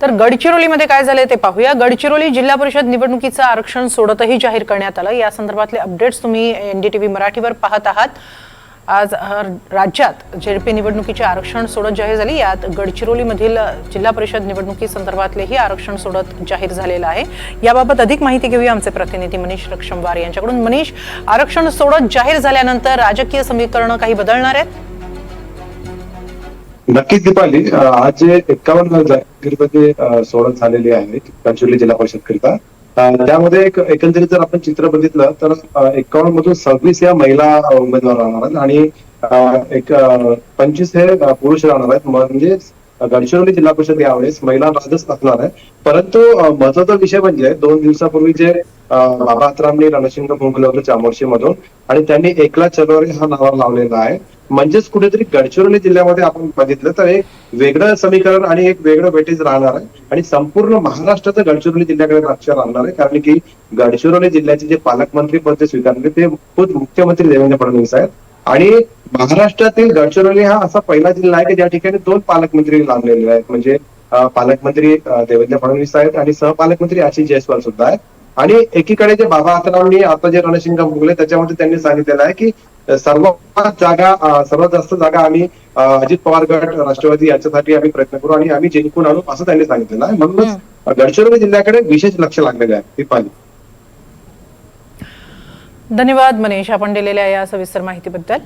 तर गडचिरोलीमध्ये काय झालंय ते पाहूया. गडचिरोली जिल्हा परिषद निवडणुकीचं आरक्षण सोडतही जाहीर करण्यात आलं. या संदर्भातले अपडेट्स तुम्ही एनडीटीव्ही मराठीवर पाहत आहात. आज राज्यात जेडपी निवडणुकीचे आरक्षण सोडत जाहीर झाली यात गडचिरोलीमधील जिल्हा परिषद निवडणुकी संदर्भातलेही आरक्षण सोडत जाहीर झालेलं आहे. याबाबत अधिक माहिती घेऊया आमचे प्रतिनिधी मनीष रक्षमवार यांच्याकडून. मनीष आरक्षण सोडत जाहीर झाल्यानंतर राजकीय समीकरणं काही बदलणार आहेत? नक्कीच दीपाली आज जे एक्कावन्न जाहीरमध्ये सोडत झालेली आहे गडचिरोली जिल्हा परिषद करिता. त्यामध्ये एक एकंदरीत जर आपण चित्र बघितलं तर एक्कावन्न मधून सव्वीस या महिला उमेदवार राहणार आहेत. आणि एक पंचवीस हे पुरुष राहणार आहेत. म्हणजे गडचिरोली जिल्हा परिषद यावेळेस महिला राजच असणार आहे. परंतु महत्त्वाचा विषय म्हणजे दोन दिवसापूर्वी जे बाबा आत्रामनी रणशिंग फुंकलं होतं चामोर्शी मधून आणि त्यांनी एकला चलवारी हा नावा लावलेला आहे. म्हणजेच कुठेतरी गडचिरोली जिल्ह्यामध्ये आपण बघितलं तर एक वेगळं समीकरण आणि एक वेगळं वेटेज राहणार आहे. आणि संपूर्ण महाराष्ट्राचं गडचिरोली जिल्ह्याकडे लक्ष राहणार आहे. कारण की गडचिरोली जिल्ह्याचे जे पालकमंत्री पद जे स्वीकारले ते खुद मुख्यमंत्री देवेंद्र फडणवीस आहेत. आणि महाराष्ट्रातील गडचिरोली हा असा पहिला जिल्हा आहे की ज्या ठिकाणी दोन पालकमंत्री लागलेले आहेत. म्हणजे पालकमंत्री देवेंद्र फडणवीस आहेत आणि सहपालकमंत्री आशिष जयस्वाल सुद्धा आहेत. आणि एकीकडे जे बाबा आतरावांनी आता जे रणशिंग भोगले त्याच्यामध्ये त्यांनी सांगितलेलं आहे की सर्वात जागा सर्वात जास्त जागा आम्ही अजित पवार गट राष्ट्रवादी याच्यासाठी आम्ही प्रयत्न करू आणि आम्ही जिंकून आणू असं त्यांनी सांगितलेलं आहे. म्हणूनच गडचिरोली जिल्ह्याकडे विशेष लक्ष लागलेलं आहे. दीपाली धन्यवाद मनीष आपण दिलेल्या या सविस्तर माहितीबद्दल.